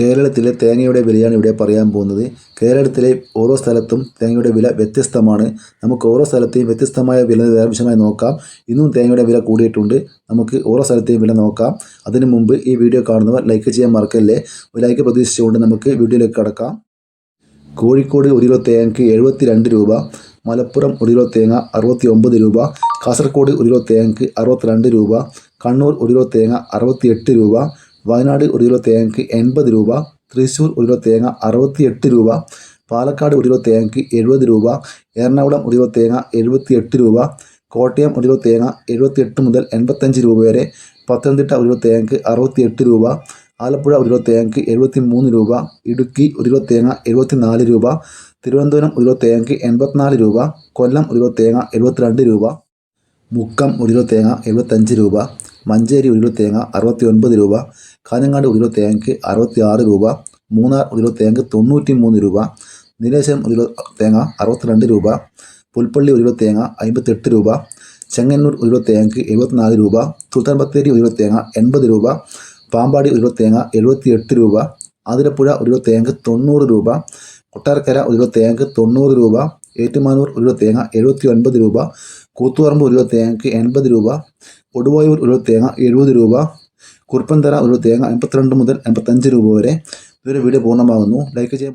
കേരളത്തിലെ തേങ്ങയുടെ വിലയാണ് ഇവിടെ പറയാൻ പോകുന്നത്. കേരളത്തിലെ ഓരോ സ്ഥലത്തും തേങ്ങയുടെ വില വ്യത്യസ്തമാണ്. നമുക്ക് ഓരോ സ്ഥലത്തെയും വ്യത്യസ്തമായ വില വിശദമായി നോക്കാം. ഇന്നും തേങ്ങയുടെ വില കൂടിയിട്ടുണ്ട്. നമുക്ക് ഓരോ സ്ഥലത്തെയും വില നോക്കാം. അതിനു മുമ്പ് ഈ വീഡിയോ കാണുന്നവർ ലൈക്ക് ചെയ്യാൻ മറക്കല്ലേ? ഒരു ലൈക്ക് പ്രതീക്ഷിച്ചുകൊണ്ട് നമുക്ക് വീഡിയോയിലേക്ക് കടക്കാം. കോഴിക്കോട് ഒരു കിലോ തേങ്ങയ്ക്ക് എഴുപത്തി രൂപ. മലപ്പുറം ഒരു കിലോ തേങ്ങ അറുപത്തി ഒമ്പത് രൂപ. കാസർഗോഡ് ഒരു കിലോ തേങ്ങയ്ക്ക് അറുപത്തിരണ്ട് രൂപ. കണ്ണൂർ ഒരു കിലോ തേങ്ങ അറുപത്തിയെട്ട് രൂപ. വയനാട് ഒരു കിലോ തേങ്ങയ്ക്ക് എൺപത് രൂപ തൃശ്ശൂർ ഒരു കിലോ തേങ്ങ അറുപത്തിയെട്ട് രൂപ പാലക്കാട് ഒരു കിലോ തേങ്ങയ്ക്ക് എഴുപത് രൂപ എറണാകുളം ഒരു കിലോ തേങ്ങ എഴുപത്തിയെട്ട് രൂപ കോട്ടയം ഒരു കിലോ തേങ്ങ എഴുപത്തിയെട്ട് മുതൽ എൺപത്തഞ്ച് രൂപ വരെ പത്തനംതിട്ട ഒരു കിലോ തേങ്ങയ്ക്ക് അറുപത്തിയെട്ട് രൂപ ആലപ്പുഴ ഒരു കിലോ തേങ്ങയ്ക്ക് എഴുപത്തി മൂന്ന് രൂപ ഇടുക്കി ഒരു കിലോ തേങ്ങ എഴുപത്തി നാല് രൂപ തിരുവനന്തപുരം ഒരു കിലോ തേങ്ങയ്ക്ക് എൺപത്തിനാല് രൂപ കൊല്ലം ഒരു കിലോ തേങ്ങ എഴുപത്തിരണ്ട് രൂപ മുക്കം ഒരു കിലോ തേങ്ങ എഴുപത്തഞ്ച് രൂപ മഞ്ചേരി ഒരു കിലോ തേങ്ങ അറുപത്തി ഒൻപത് രൂപ കാഞ്ഞങ്ങാട് ഒരു കിലോ തേങ്ങയ്ക്ക് അറുപത്തി ആറ് രൂപ മൂന്നാർ ഒരു കിലോ തേങ്ങ തൊണ്ണൂറ്റി മൂന്ന് രൂപ നീലേശ്വരം ഒരു കിലോ തേങ്ങ അറുപത്തിരണ്ട് രൂപ പുൽപ്പള്ളി ഒരു കിലോ തേങ്ങ അമ്പത്തെട്ട് രൂപ ചെങ്ങന്നൂർ ഒരു കിലോ തേങ്ങയ്ക്ക് എഴുപത്തിനാല് രൂപ സുൽത്താൻ ബത്തേരി ഒരു കിലോ തേങ്ങ എൺപത് രൂപ പാമ്പാടി ഒരു കിലോ തേങ്ങ എഴുപത്തി എട്ട് രൂപ ആതിരപ്പുഴ ഒരു കിലോ തേങ്ങ തൊണ്ണൂറ് രൂപ കൊട്ടാരക്കര ഒരു കിലോ തേങ്ങയ്ക്ക് തൊണ്ണൂറ് രൂപ ഏറ്റുമാനൂർ ഒരു കിലോ തേങ്ങ എഴുപത്തി ഒൻപത് രൂപ കൂത്തുപറമ്പ് ഒരു കിലോ തേങ്ങയ്ക്ക് എൺപത് രൂപ ഒടുവായൂർ ഒരു കിലോ തേങ്ങ എഴുപത് രൂപ കുറുപ്പന്തറ ഒരു കിലോ തേങ്ങ എൺപത്തിരണ്ട് മുതൽ എൺപത്തഞ്ച് രൂപ വരെ ഇതൊരു വീഡിയോ പൂർണമാകുന്നു. ലൈക്ക് ചെയ്യാൻ